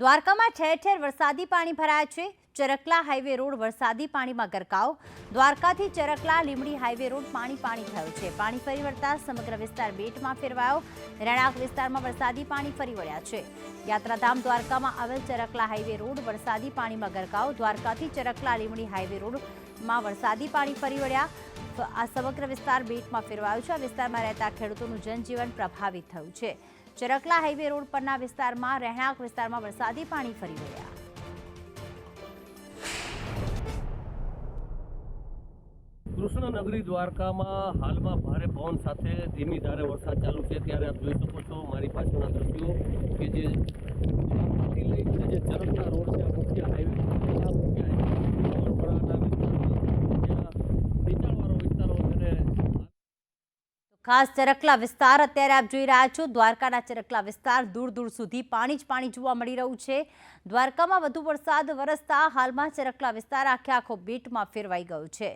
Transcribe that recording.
દ્વારકામાં ઠેર ઠેર વરસાદી પાણી ભરાયા છે. ચરકલા હાઈવે રોડ વરસાદી પાણીમાં ગરકાવ. દ્વારકાથી ચરકલા લીમડી હાઈવે રોડ પાણી પાણી થયો છે. પાણી ફરી વળતા સમગ્ર વિસ્તાર બેટમાં ફેરવાયો. રહેણાંક વિસ્તારમાં વરસાદી પાણી ફરી વળ્યા છે. યાત્રાધામ દ્વારકામાં આવેલ ચરકલા હાઈવે રોડ વરસાદી પાણીમાં ગરકાવ. દ્વારકાથી ચરકલા લીમડી હાઈવે રોડમાં વરસાદી પાણી ફરી વળ્યા. આ સમગ્ર વિસ્તાર બેટમાં ફેરવાયો છે. આ વિસ્તારમાં રહેતા ખેડૂતોનું જનજીવન પ્રભાવિત થયું છે. ચરકલા હાઈવે રોડ પરના વિસ્તારમાં, રહેણાંક વિસ્તારમાં વરસાદી પાણી ફરી વળ્યા. કૃષ્ણનગરી દ્વારકામાં હાલમાં ભારે પવન સાથે ધીમી ધારે વરસાદ ચાલુ છે. ત્યારે આપ જોઈ શકો છો મારી પાછળના દ્રશ્યો કે જે ચરકતા રોડ છે, આ મુખ્ય હાઈવે આ મુખ્ય હાઈવે પવનપરાના વિસ્તારમાં જ્યાં નીચાણવાળો વિસ્તારો અને ખાસ ચરકલા વિસ્તાર અત્યારે આપ જોઈ રહ્યા છો. દ્વારકાના ચરકલા વિસ્તાર દૂર દૂર સુધી પાણી જ પાણી જોવા મળી રહ્યું છે. દ્વારકામાં વધુ વરસાદ વરસતા હાલમાં ચરકલા વિસ્તાર આખે આખો બીટમાં ફેરવાઈ ગયો છે.